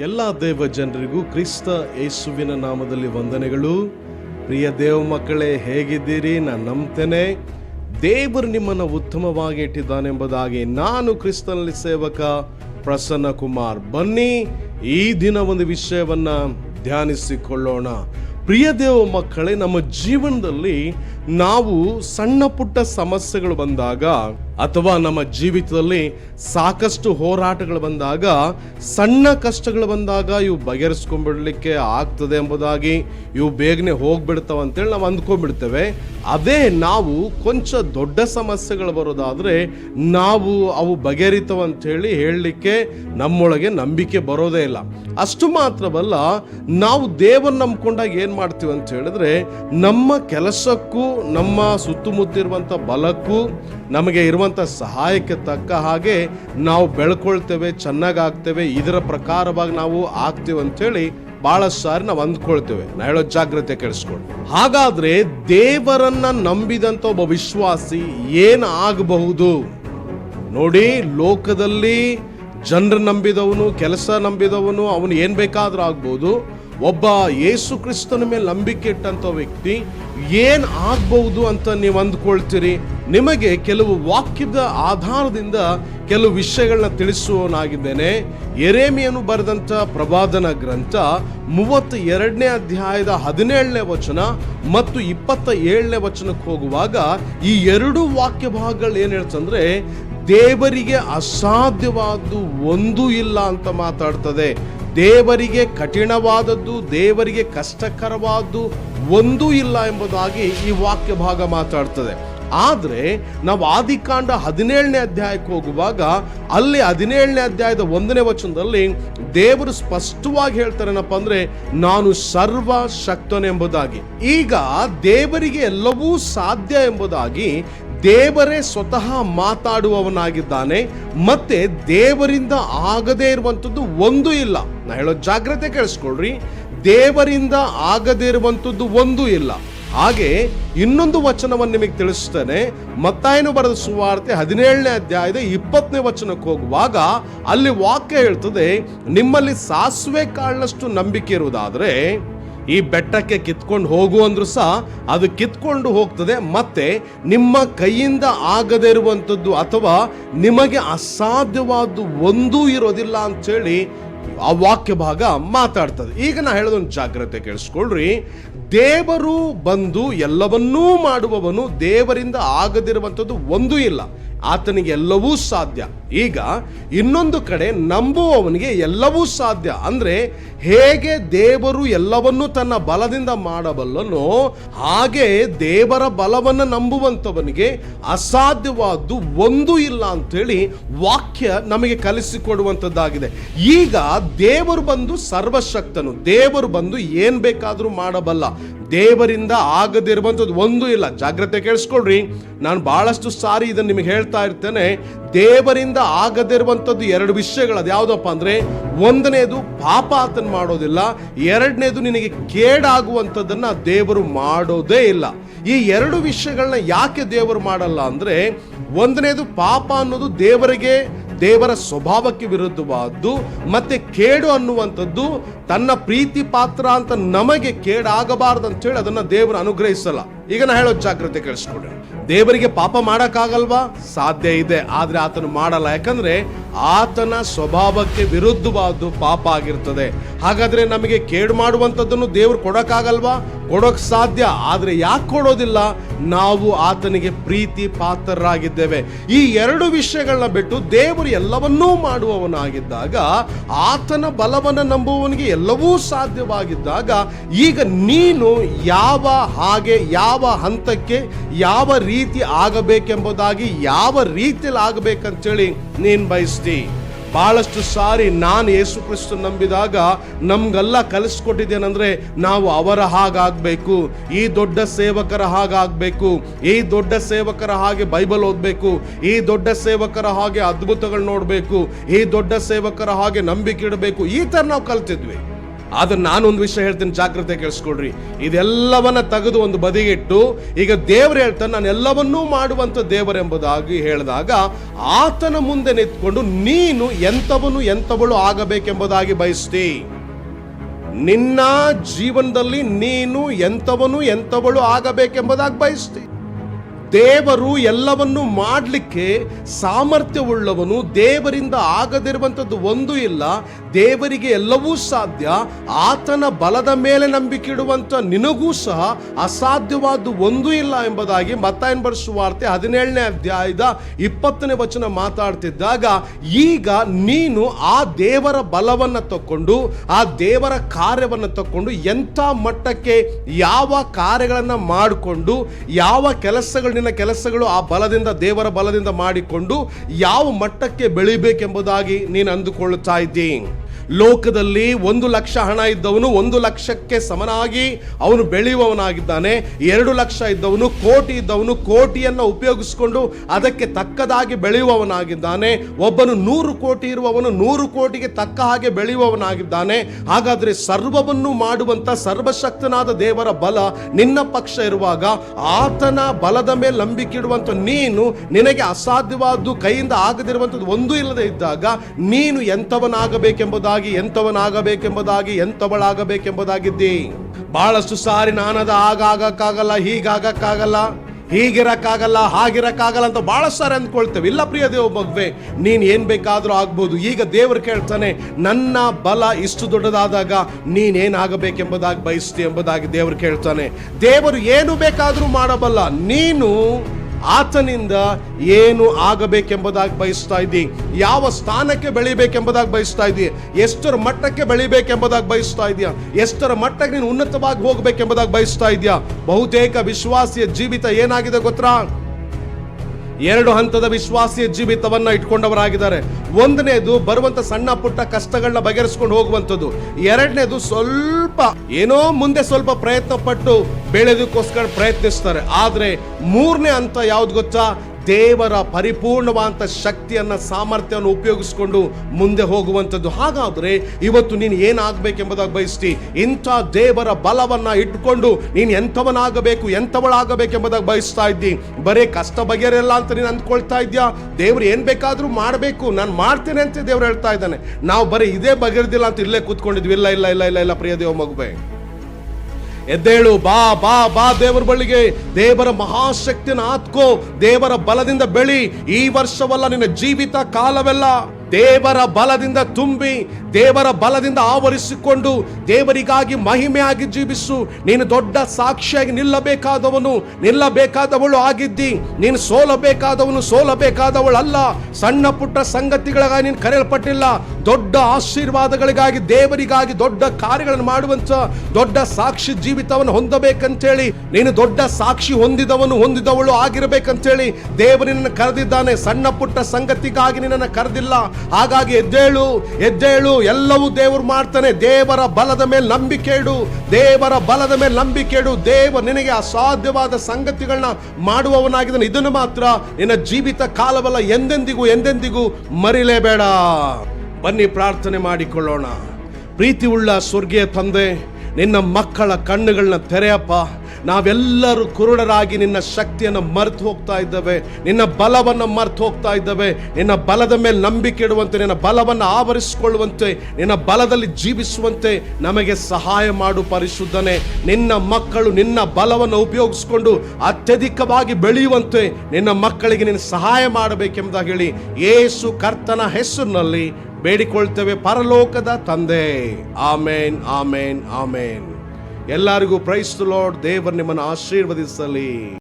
ಎಲ್ಲ ದೇವ ಜನರಿಗೂ ಕ್ರಿಸ್ತ ಯೇಸುವಿನ ನಾಮದಲ್ಲಿ ವಂದನೆಗಳು. ಪ್ರಿಯ ದೇವ ಮಕ್ಕಳೇ, ಹೇಗಿದ್ದೀರಿ? ನಾನು ನಂಬ್ತೇನೆ. ದೇವರು ನಿಮ್ಮನ್ನು ಉತ್ತಮವಾಗಿ ಇಟ್ಟಿದ್ದಾನೆಂಬುದಾಗಿ ನಾನು ಕ್ರಿಸ್ತನಲ್ಲಿ ಸೇವಕ ಪ್ರಸನ್ನ ಕುಮಾರ್. ಬನ್ನಿ, ಈ ದಿನ ಒಂದು ವಿಷಯವನ್ನ ಧ್ಯಾನಿಸಿಕೊಳ್ಳೋಣ. ಪ್ರಿಯ ದೇವ ಮಕ್ಕಳೇ, ನಮ್ಮ ಜೀವನದಲ್ಲಿ ನಾವು ಸಣ್ಣ ಪುಟ್ಟ ಸಮಸ್ಯೆಗಳು ಬಂದಾಗ ಅಥವಾ ನಮ್ಮ ಜೀವಿತದಲ್ಲಿ ಸಾಕಷ್ಟು ಹೋರಾಟಗಳು ಬಂದಾಗ, ಸಣ್ಣ ಕಷ್ಟಗಳು ಬಂದಾಗ ಇವು ಬಗೆಹರಿಸ್ಕೊಂಡ್ಬಿಡ್ಲಿಕ್ಕೆ ಆಗ್ತದೆ ಎಂಬುದಾಗಿ ಇವು ಬೇಗನೆ ಹೋಗ್ಬಿಡ್ತಾವ ಅಂತೇಳಿ ನಾವು ಅಂದ್ಕೊಂಡ್ಬಿಡ್ತೇವೆ. ಅದೇ ನಾವು ಕೊಂಚ ದೊಡ್ಡ ಸಮಸ್ಯೆಗಳು ಬರೋದಾದರೆ ನಾವು ಅವು ಬಗೆಹರಿತವಂಥೇಳಿ ಹೇಳಲಿಕ್ಕೆ ನಮ್ಮೊಳಗೆ ನಂಬಿಕೆ ಬರೋದೇ ಇಲ್ಲ. ಅಷ್ಟು ಮಾತ್ರವಲ್ಲ, ನಾವು ದೇವರನ್ನ ನಂಬ್ಕೊಂಡಾಗ ಏನು ಮಾಡ್ತೀವಿ ಅಂತ ಹೇಳಿದ್ರೆ, ನಮ್ಮ ಕೆಲಸಕ್ಕೂ, ನಮ್ಮ ಸುತ್ತಮುತ್ತಿರುವಂಥ ಬಲಕ್ಕೂ ನಮಗೆ ಇರುವಂಥ ಸಹಾಯಕ್ಕೆ ತಕ್ಕ ಹಾಗೆ ನಾವು ಬೆಳ್ಕೊಳ್ತೇವೆ, ಚೆನ್ನಾಗಾಗ್ತೇವೆ, ಇದರ ಪ್ರಕಾರವಾಗಿ ನಾವು ಆಗ್ತೇವೆ ಅಂತೇಳಿ ಬಹಳ ಸಾರಿ ನಾವು ಅಂದ್ಕೊಳ್ತೇವೆ. ನಾ ಹೇಳೋ ಜಾಗ್ರತೆ ಕೆಡಿಸ್ಕೊಂಡು ಹಾಗಾದ್ರೆ ದೇವರನ್ನ ನಂಬಿದಂತ ಒಬ್ಬ ವಿಶ್ವಾಸಿ ಏನು ಆಗಬಹುದು? ನೋಡಿ, ಲೋಕದಲ್ಲಿ ಜನರು ನಂಬಿದವನು, ಕೆಲಸ ನಂಬಿದವನು, ಅವನು ಏನು ಬೇಕಾದರೂ ಆಗ್ಬೋದು. ಒಬ್ಬ ಯೇಸು ಕ್ರಿಸ್ತನ ಮೇಲೆ ನಂಬಿಕೆ ಇಟ್ಟಂಥ ವ್ಯಕ್ತಿ ಏನು ಆಗ್ಬಹುದು ಅಂತ ನೀವು ಅಂದ್ಕೊಳ್ತೀರಿ? ನಿಮಗೆ ಕೆಲವು ವಾಕ್ಯದ ಆಧಾರದಿಂದ ಕೆಲವು ವಿಷಯಗಳನ್ನ ತಿಳಿಸುವವನಾಗಿದ್ದೇನೆ. ಎರೇಮಿಯನು ಬರೆದಂಥ ಪ್ರವಾದನ ಗ್ರಂಥ ಮೂವತ್ತ ಎರಡನೇ ಅಧ್ಯಾಯದ ಹದಿನೇಳನೇ ವಚನ ಮತ್ತು ಇಪ್ಪತ್ತ ಏಳನೇ ವಚನಕ್ಕೆ ಹೋಗುವಾಗ ಈ ಎರಡು ವಾಕ್ಯ ಭಾಗಗಳು ಏನು ಹೇಳ್ತಂದ್ರೆ, ದೇವರಿಗೆ ಅಸಾಧ್ಯವಾದ್ದು ಒಂದೂ ಇಲ್ಲ ಅಂತ ಮಾತಾಡ್ತದೆ. ದೇವರಿಗೆ ಕಠಿಣವಾದದ್ದು, ದೇವರಿಗೆ ಕಷ್ಟಕರವಾದ್ದು ಒಂದೂ ಇಲ್ಲ ಎಂಬುದಾಗಿ ಈ ವಾಕ್ಯ ಭಾಗ ಮಾತಾಡ್ತದೆ. ಆದರೆ ನಾವು ಆದಿಕಾಂಡ ಹದಿನೇಳನೇ ಅಧ್ಯಾಯಕ್ಕೆ ಹೋಗುವಾಗ ಅಲ್ಲಿ ಹದಿನೇಳನೇ ಅಧ್ಯಾಯದ ಒಂದನೇ ವಚನದಲ್ಲಿ ದೇವರು ಸ್ಪಷ್ಟವಾಗಿ ಹೇಳ್ತಾರೇನಪ್ಪ ಅಂದರೆ, ನಾನು ಸರ್ವ ಶಕ್ತನೆಂಬುದಾಗಿ ಈಗ ದೇವರಿಗೆ ಎಲ್ಲವೂ ಸಾಧ್ಯ ಎಂಬುದಾಗಿ ದೇವರೇ ಸ್ವತಃ ಮಾತಾಡುವವನಾಗಿದ್ದಾನೆ, ಮತ್ತೆ ದೇವರಿಂದ ಆಗದೇ ಇರುವಂಥದ್ದು ಒಂದು ಇಲ್ಲ. ನಾ ಹೇಳೋ ಜಾಗ್ರತೆ ಕೇಳಿಸ್ಕೊಳ್ರಿ. ದೇವರಿಂದ ಆಗದೇ ಇರುವಂಥದ್ದು ಒಂದು ಇಲ್ಲ. ಹಾಗೆ ಇನ್ನೊಂದು ವಚನವನ್ನು ನಿಮಗೆ ತಿಳಿಸ್ತೇನೆ. ಮತ್ತಾಯನು ಬರೆದ ಸುವಾರ್ತೆ ಹದಿನೇಳನೇ ಅಧ್ಯಾಯದ ಇಪ್ಪತ್ತನೇ ವಚನಕ್ಕೆ ಹೋಗುವಾಗ ಅಲ್ಲಿ ವಾಕ್ಯ ಹೇಳ್ತದೆ, ನಿಮ್ಮಲ್ಲಿ ಸಾಸಿವೆ ಕಾಳಷ್ಟು ನಂಬಿಕೆ ಇರುವುದಾದ್ರೆ ಈ ಬೆಟ್ಟಕ್ಕೆ ಕಿತ್ಕೊಂಡು ಹೋಗು ಅಂದ್ರೂ ಸಹ ಅದು ಕಿತ್ಕೊಂಡು ಹೋಗ್ತದೆ. ಮತ್ತೆ ನಿಮ್ಮ ಕೈಯಿಂದ ಆಗದೇ ಇರುವಂಥದ್ದು ಅಥವಾ ನಿಮಗೆ ಅಸಾಧ್ಯವಾದ್ದು ಒಂದೂ ಇರೋದಿಲ್ಲ ಅಂಥೇಳಿ ಆ ವಾಕ್ಯ ಭಾಗ ಮಾತಾಡ್ತದೆ. ಈಗ ನಾ ಹೇಳೋದೊಂದು ಜಾಗ್ರತೆ ಕೇಳಿಸ್ಕೊಳ್ರಿ. ದೇವರು ಬಂದು ಎಲ್ಲವನ್ನೂ ಮಾಡುವವನು ದೇವರಿಂದ ಆಗದಿರುವಂಥದ್ದು ಒಂದೂ ಇಲ್ಲ. ಆತನಿಗೆ ಎಲ್ಲವೂ ಸಾಧ್ಯ. ಈಗ ಇನ್ನೊಂದು ಕಡೆ ನಂಬುವವನಿಗೆ ಎಲ್ಲವೂ ಸಾಧ್ಯ. ಅಂದರೆ ಹೇಗೆ ದೇವರು ಎಲ್ಲವನ್ನೂ ತನ್ನ ಬಲದಿಂದ ಮಾಡಬಲ್ಲನೋ ಹಾಗೆ ದೇವರ ಬಲವನ್ನು ನಂಬುವಂಥವನಿಗೆ ಅಸಾಧ್ಯವಾದ್ದು ಒಂದೂ ಇಲ್ಲ ಅಂಥೇಳಿ ವಾಕ್ಯ ನಮಗೆ ಕಲಿಸಿಕೊಡುವಂಥದ್ದಾಗಿದೆ. ಈಗ ದೇವರು ಬಂದು ಸರ್ವಶಕ್ತನು. ದೇವರು ಬಂದು ಏನು ಬೇಕಾದರೂ ಮಾಡಬಲ್ಲ. ದೇವರಿಂದ ಆಗದಿರುವಂಥದ್ದು ಒಂದು ಇಲ್ಲ. ಜಾಗ್ರತೆ ಕೇಳಿಸ್ಕೊಳ್ರಿ. ನಾನು ಬಹಳಷ್ಟು ಸಾರಿ ಇದನ್ನು ನಿಮಗೆ ಹೇಳ್ತಾ ಇರ್ತೇನೆ, ದೇವರಿಂದ ಆಗದಿರುವಂಥದ್ದು ಎರಡು ವಿಷಯಗಳು. ಅದು ಯಾವುದಪ್ಪ ಅಂದ್ರೆ, ಒಂದನೇದು ಪಾಪ ಆತನ ಮಾಡೋದಿಲ್ಲ, ಎರಡನೇದು ನಿನಗೆ ಕೇಡಾಗುವಂಥದ್ದನ್ನು ದೇವರು ಮಾಡೋದೇ ಇಲ್ಲ. ಈ ಎರಡು ವಿಷಯಗಳನ್ನ ಯಾಕೆ ದೇವರು ಮಾಡಲ್ಲ ಅಂದ್ರೆ, ಒಂದನೇದು ಪಾಪ ಅನ್ನೋದು ದೇವರಿಗೆ, ದೇವರ ಸ್ವಭಾವಕ್ಕೆ ವಿರುದ್ಧವಾದ್ದು, ಮತ್ತೆ ಕೇಡು ಅನ್ನುವಂಥದ್ದು ತನ್ನ ಪ್ರೀತಿ ಪಾತ್ರ ಅಂತ ನಮಗೆ ಕೇಡಾಗಬಾರದು ಅಂತ ಹೇಳಿ ಅದನ್ನ ದೇವರು ಅನುಗ್ರಹಿಸಲ್ಲ. ಈಗ ನಾ ಹೇಳೋ ಜಾಗ್ರತೆ ಕೇಳಿಸ್ಕೊಡಿ. ದೇವರಿಗೆ ಪಾಪ ಮಾಡಕ್ಕಾಗಲ್ವಾ? ಸಾಧ್ಯ ಇದೆ. ಆದರೆ ಆತನು ಮಾಡಲ್ಲ. ಯಾಕಂದ್ರೆ ಆತನ ಸ್ವಭಾವಕ್ಕೆ ವಿರುದ್ಧವಾದ್ದು ಪಾಪ ಆಗಿರ್ತದೆ. ಹಾಗಾದ್ರೆ ನಮಗೆ ಕೇಡು ಮಾಡುವಂಥದ್ದನ್ನು ದೇವರು ಕೊಡೋಕ್ಕಾಗಲ್ವಾ? ಕೊಡೋಕ್ ಸಾಧ್ಯ. ಆದರೆ ಯಾಕೆ ಕೊಡೋದಿಲ್ಲ? ನಾವು ಆತನಿಗೆ ಪ್ರೀತಿ ಪಾತ್ರರಾಗಿದ್ದೇವೆ. ಈ ಎರಡು ವಿಷಯಗಳನ್ನ ಬಿಟ್ಟು ದೇವರು ಎಲ್ಲವನ್ನೂ ಮಾಡುವವನಾಗಿದ್ದಾಗ, ಆತನ ಬಲವನ್ನು ನಂಬುವವನಿಗೆ ಎಲ್ಲವೂ ಸಾಧ್ಯವಾಗಿದ್ದಾಗ, ಈಗ ನೀನು ಯಾವ ಹಾಗೆ, ಯಾವ ಹಂತಕ್ಕೆ, ಯಾವ ರೀತಿ ಆಗಬೇಕೆಂಬುದಾಗಿ ಯಾವ ರೀತಿಯಲ್ಲಿ ಆಗಬೇಕಂತೇಳಿ ನೀನು ಬಯಸ್ತಿ. ಬಹಳಷ್ಟು ಸಾರಿ ನಾನು ಯೇಸು ಕ್ರಿಸ್ತು ನಂಬಿದಾಗ ನಮಗೆಲ್ಲ ಕಲಿಸ್ಕೊಟ್ಟಿದ್ದೇನೆಂದರೆ ನಾವು ಅವರ ಹಾಗಾಗಬೇಕು, ಈ ದೊಡ್ಡ ಸೇವಕರ ಹಾಗಾಗಬೇಕು, ಈ ದೊಡ್ಡ ಸೇವಕರ ಹಾಗೆ ಬೈಬಲ್ ಓದಬೇಕು, ಈ ದೊಡ್ಡ ಸೇವಕರ ಹಾಗೆ ಅದ್ಭುತಗಳು ನೋಡಬೇಕು, ಈ ದೊಡ್ಡ ಸೇವಕರ ಹಾಗೆ ನಂಬಿಕೆ ಇಡಬೇಕು, ಈ ಥರ ನಾವು ಕಲ್ತಿದ್ವಿ. ಆದ್ರೆ ನಾನೊಂದು ವಿಷಯ ಹೇಳ್ತೀನಿ, ಜಾಗ್ರತೆ ಕೇಳಿಸ್ಕೊಳ್ರಿ. ಇದೆಲ್ಲವನ್ನ ತೆಗೆದು ಒಂದು ಬದಿಗಿಟ್ಟು, ಈಗ ದೇವರು ಹೇಳ್ತಾನೆ, ನಾನು ಎಲ್ಲವನ್ನೂ ಮಾಡುವಂತ ದೇವರೆಂಬುದಾಗಿ ಹೇಳಿದಾಗ, ಆತನ ಮುಂದೆ ನಿಂತ್ಕೊಂಡು ನೀನು ಎಂಥವನು ಎಂಥವಳು ಆಗಬೇಕೆಂಬುದಾಗಿ ಬಯಸ್ತಿ. ನಿನ್ನ ಜೀವನದಲ್ಲಿ ನೀನು ಎಂಥವನು ಎಂಥವಳು ಆಗಬೇಕೆಂಬುದಾಗಿ ಬಯಸ್ತಿ. ದೇವರು ಎಲ್ಲವನ್ನು ಮಾಡಲಿಕ್ಕೆ ಸಾಮರ್ಥ್ಯವುಳ್ಳವನು, ದೇವರಿಂದ ಆಗದಿರುವಂಥದ್ದು ಒಂದು ಇಲ್ಲ, ದೇವರಿಗೆ ಎಲ್ಲವೂ ಸಾಧ್ಯ, ಆತನ ಬಲದ ಮೇಲೆ ನಂಬಿಕೆ ಇಡುವಂಥ ನಿನಗೂ ಸಹ ಅಸಾಧ್ಯವಾದ್ದು ಒಂದೂ ಇಲ್ಲ ಎಂಬುದಾಗಿ ಮತ್ತಾಯನ್ ವಾರ್ತೆ ಹದಿನೇಳನೇ ಅಧ್ಯಾಯದ ಇಪ್ಪತ್ತನೇ ವಚನ ಮಾತಾಡ್ತಿದ್ದಾಗ, ಈಗ ನೀನು ಆ ದೇವರ ಬಲವನ್ನು ತಕ್ಕೊಂಡು, ಆ ದೇವರ ಕಾರ್ಯವನ್ನು ತಕ್ಕೊಂಡು ಎಂಥ ಮಟ್ಟಕ್ಕೆ ಯಾವ ಕಾರ್ಯಗಳನ್ನು ಮಾಡಿಕೊಂಡು, ಯಾವ ಕೆಲಸಗಳು ನಿನ್ನ ಕೆಲಸಗಳು ಆ ಬಲದಿಂದ ದೇವರ ಬಲದಿಂದ ಮಾಡಿಕೊಂಡು ಯಾವ ಮಟ್ಟಕ್ಕೆ ಬೆಳಿಬೇಕೆಂಬುದಾಗಿ ನೀನು ಅಂದುಕೊಳ್ಳುತ್ತಾ ಇದ್ದಿ? ಲೋಕದಲ್ಲಿ ಒಂದು ಲಕ್ಷ ಹಣ ಇದ್ದವನು ಒಂದು ಲಕ್ಷಕ್ಕೆ ಸಮನಾಗಿ ಅವನು ಬೆಳೆಯುವವನಾಗಿದ್ದಾನೆ. ಎರಡು ಲಕ್ಷ ಇದ್ದವನು, ಕೋಟಿ ಇದ್ದವನು, ಕೋಟಿಯನ್ನು ಉಪಯೋಗಿಸಿಕೊಂಡು ಅದಕ್ಕೆ ತಕ್ಕದಾಗಿ ಬೆಳೆಯುವವನಾಗಿದ್ದಾನೆ. ಒಬ್ಬನು ನೂರು ಕೋಟಿ ಇರುವವನು ನೂರು ಕೋಟಿಗೆ ತಕ್ಕ ಹಾಗೆ ಬೆಳೆಯುವವನಾಗಿದ್ದಾನೆ. ಹಾಗಾದರೆ ಸರ್ವವನ್ನು ಮಾಡುವಂಥ ಸರ್ವಶಕ್ತನಾದ ದೇವರ ಬಲ ನಿನ್ನ ಪಕ್ಷ ಇರುವಾಗ ಆತನ ಬಲದ ಮೇಲೆ ನಂಬಿಕೆ ಇಡುವಂಥ ನೀನು ನಿನಗೆ ಅಸಾಧ್ಯವಾದ್ದು ಕೈಯಿಂದ ಆಗದಿರುವಂಥದ್ದು ಒಂದೂ ಇಲ್ಲದೆ ಇದ್ದಾಗ ನೀನು ಎಂಥವನಾಗಬೇಕೆಂಬುದಾಗಿ ಎಂಥವನಾಗಬೇಕೆಂಬುದಾಗಿ, ಎಂಥವಳಾಗಬೇಕೆಂಬುದಾಗಿದ್ದಿ. ಬಹಳಷ್ಟು ಸಾರಿ ನಾನದ ಆಗಾಗಕ್ಕಾಗಲ್ಲ ಹೀಗಾಗಕ್ಕಾಗಲ್ಲ, ಹೀಗಿರಕ್ಕಾಗಲ್ಲ, ಹಾಗಿರಕ್ಕಾಗಲ್ಲ ಅಂತ ಬಹಳ ಸಾರಿ ಅಂದ್ಕೊಳ್ತೇವೆ. ಇಲ್ಲ ಪ್ರಿಯ ದೇವ ಮಗುವೆ ನೀನ್ ಏನ್ ಬೇಕಾದ್ರೂ ಆಗ್ಬೋದು. ಈಗ ದೇವರು ಕೇಳ್ತಾನೆ, ನನ್ನ ಬಲ ಇಷ್ಟು ದೊಡ್ಡದಾದಾಗ ನೀನೇನಾಗಬೇಕೆಂಬುದಾಗಿ ಬಯಸ್ತಿ ಎಂಬುದಾಗಿ ದೇವರು ಕೇಳ್ತಾನೆ. ದೇವರು ಏನು ಬೇಕಾದರೂ ಮಾಡಬಲ್ಲ. ನೀನು ಆತನಿಂದ ಏನು ಆಗಬೇಕೆಂಬುದಾಗಿ ಬಯಸ್ತಾ ಇದ್ದೀ? ಯಾವ ಸ್ಥಾನಕ್ಕೆ ಬೆಳಿಬೇಕೆಂಬುದಾಗಿ ಬಯಸ್ತಾ ಇದ್ದೀಯ ಎಷ್ಟರ ಮಟ್ಟಕ್ಕೆ ಬೆಳಿಬೇಕೆಂಬುದಾಗಿ ಬಯಸ್ತಾ ಇದೆಯಾ ಎಷ್ಟರ ಮಟ್ಟಕ್ಕೆ ನೀನು ಉನ್ನತವಾಗಿ ಹೋಗಬೇಕೆಂಬುದಾಗಿ ಬಯಸ್ತಾ ಇದೆಯಾ ಬಹುತೇಕ ವಿಶ್ವಾಸಿಯ ಜೀವಿತ ಏನಾಗಿದೆ ಗೊತ್ತಾ? ಎರಡು ಹಂತದ ವಿಶ್ವಾಸಿಯ ಜೀವಿತವನ್ನ ಇಟ್ಕೊಂಡವರಾಗಿದ್ದಾರೆ. ಒಂದನೇದು ಬರುವಂತ ಸಣ್ಣ ಪುಟ್ಟ ಕಷ್ಟಗಳನ್ನ ಬಗೆಹರಿಸ್ಕೊಂಡು ಹೋಗುವಂಥದ್ದು. ಎರಡನೇದು ಸ್ವಲ್ಪ ಏನೋ ಮುಂದೆ ಸ್ವಲ್ಪ ಪ್ರಯತ್ನ ಪಟ್ಟು ಬೆಳೆದಕ್ಕೋಸ್ಕರ ಪ್ರಯತ್ನಿಸ್ತಾರೆ. ಆದ್ರೆ ಮೂರನೇ ಹಂತ ಯಾವ್ದು ಗೊತ್ತಾ? ದೇವರ ಪರಿಪೂರ್ಣವಾದ ಶಕ್ತಿಯನ್ನು, ಸಾಮರ್ಥ್ಯವನ್ನು ಉಪಯೋಗಿಸಿಕೊಂಡು ಮುಂದೆ ಹೋಗುವಂಥದ್ದು. ಹಾಗಾದರೆ ಇವತ್ತು ನೀನು ಏನಾಗಬೇಕೆಂಬುದಾಗಿ ಬಯಸ್ತಿ. ಇಂಥ ದೇವರ ಬಲವನ್ನು ಇಟ್ಕೊಂಡು ನೀನು ಎಂಥವನಾಗಬೇಕು ಎಂಥವಳಾಗಬೇಕೆಂಬುದಾಗಿ ಬಯಸ್ತಾ ಇದ್ದಿ. ಬರೀ ಕಷ್ಟ ಬಗೆಯರೆಲ್ಲ ಅಂತ ನೀನು ಅಂದ್ಕೊಳ್ತಾ ಇದೆಯಾ? ದೇವರು ಏನು ಬೇಕಾದರೂ ಮಾಡಬೇಕು, ನಾನು ಮಾಡ್ತೇನೆ ಅಂತ ದೇವ್ರು ಹೇಳ್ತಾ ಇದ್ದಾನೆ. ನಾವು ಬರೀ ಇದೇ ಬಗೆರ್ದಿಲ್ಲ ಅಂತ ಇಲ್ಲೇ ಕೂತ್ಕೊಂಡಿದ್ವಿ. ಇಲ್ಲ ಇಲ್ಲ ಇಲ್ಲ ಇಲ್ಲ ಇಲ್ಲ, ಪ್ರಿಯ ದೇವ ಎದ್ದೇಳು, ಬಾ ಬಾ ಬಾ ದೇವರ ಬಳಿಗೆ ದೇವರ ಮಹಾಶಕ್ತಿನ ಆತ್ಕೋ, ದೇವರ ಬಲದಿಂದ ಬೆಳಿ. ಈ ವರ್ಷವಲ್ಲ ನಿನ್ನ ಜೀವಿತ ಕಾಲವೆಲ್ಲ. ದೇವರ ಬಲದಿಂದ ತುಂಬಿ, ದೇವರ ಬಲದಿಂದ ಆವರಿಸಿಕೊಂಡು, ದೇವರಿಗಾಗಿ ಮಹಿಮೆಯಾಗಿ ಜೀವಿಸು. ನೀನು ದೊಡ್ಡ ಸಾಕ್ಷಿಯಾಗಿ ನಿಲ್ಲಬೇಕಾದವನು, ನಿಲ್ಲಬೇಕಾದವಳು ಆಗಿದ್ದಿ. ನೀನು ಸೋಲಬೇಕಾದವನು ಸೋಲಬೇಕಾದವಳು ಅಲ್ಲ ಸಣ್ಣ ಪುಟ್ಟ ಸಂಗತಿಗಳಿಗಾಗಿ ನೀನು ಕರೆಯಲ್ಪಟ್ಟಿಲ್ಲ. ದೊಡ್ಡ ಆಶೀರ್ವಾದಗಳಿಗಾಗಿ, ದೇವರಿಗಾಗಿ ದೊಡ್ಡ ಕಾರ್ಯಗಳನ್ನು ಮಾಡುವಂತ ದೊಡ್ಡ ಸಾಕ್ಷಿ ಜೀವಿತವನ್ನು ಹೊಂದಬೇಕಂತೇಳಿ, ನೀನು ದೊಡ್ಡ ಸಾಕ್ಷಿ ಹೊಂದಿದವನು, ಹೊಂದಿದವಳು ಆಗಿರಬೇಕಂತೇಳಿ ದೇವರಿನ ಕರೆದಿದ್ದಾನೆ. ಸಣ್ಣ ಪುಟ್ಟ ಸಂಗತಿಗಾಗಿ ನಿನ್ನನ್ನು ಕರೆದಿಲ್ಲ. ಹಾಗಾಗಿ ಎದ್ದೇಳು ಎದ್ದೇಳು, ಎಲ್ಲವೂ ದೇವರು ಮಾಡ್ತಾನೆ. ದೇವರ ಬಲದ ಮೇಲೆ ನಂಬಿಕೆ ಇಡು, ದೇವರ ಬಲದ ಮೇಲೆ ನಂಬಿಕೆ ಇಡು. ದೇವ ನಿನಗೆ ಅಸಾಧ್ಯವಾದ ಸಂಗತಿಗಳನ್ನ ಮಾಡುವವನಾಗಿದ್ದಾನೆ. ಇದನ್ನು ಮಾತ್ರ ನಿನ್ನ ಜೀವಿತ ಕಾಲವಲ್ಲ, ಎಂದೆಂದಿಗೂ ಎಂದೆಂದಿಗೂ ಮರಿಲೇಬೇಡ. ಬನ್ನಿ ಪ್ರಾರ್ಥನೆ ಮಾಡಿಕೊಳ್ಳೋಣ. ಪ್ರೀತಿ ಉಳ್ಳ ಸ್ವರ್ಗೀಯ ತಂದೆ, ನಿನ್ನ ಮಕ್ಕಳ ಕಣ್ಣುಗಳನ್ನ ತೆರೆಯಪ್ಪ. ನಾವೆಲ್ಲರೂ ಕುರುಡರಾಗಿ ನಿನ್ನ ಶಕ್ತಿಯನ್ನು ಮರೆತು ಹೋಗ್ತಾ ಇದ್ದೇವೆ. ನಿನ್ನ ಬಲವನ್ನು ಮರೆತು ಹೋಗ್ತಾ ಇದ್ದೇವೆ. ನಿನ್ನ ಬಲದ ಮೇಲೆ ನಂಬಿಕೆ ಇಡುವಂತೆ, ನಿನ್ನ ಬಲವನ್ನು ಆವರಿಸಿಕೊಳ್ಳುವಂತೆ, ನಿನ್ನ ಬಲದಲ್ಲಿ ಜೀವಿಸುವಂತೆ ನಮಗೆ ಸಹಾಯ ಮಾಡು ಪರಿಶುದ್ಧನೆ. ನಿನ್ನ ಮಕ್ಕಳು ನಿನ್ನ ಬಲವನ್ನು ಉಪಯೋಗಿಸಿಕೊಂಡು ಅತ್ಯಧಿಕವಾಗಿ ಬೆಳೆಯುವಂತೆ ನಿನ್ನ ಮಕ್ಕಳಿಗೆ ನೀನು ಸಹಾಯ ಮಾಡಬೇಕೆಂಬುದಾಗಿ ಹೇಳಿ ಏಸು ಕರ್ತನ ಹೆಸರಿನಲ್ಲಿ ಬೇಡಿಕೊಳ್ತೇವೆ ಪರಲೋಕದ ತಂದೆ. ಆಮೇನ್ ಆಮೇನ್ ಆಮೇನ್. ಎಲ್ಲರಿಗೂ ಪ್ರೈಸ್ ಲಾರ್ಡ್ ದೇವರು ನಿಮ್ಮನ್ನು ಆಶೀರ್ವದಿಸಲಿ.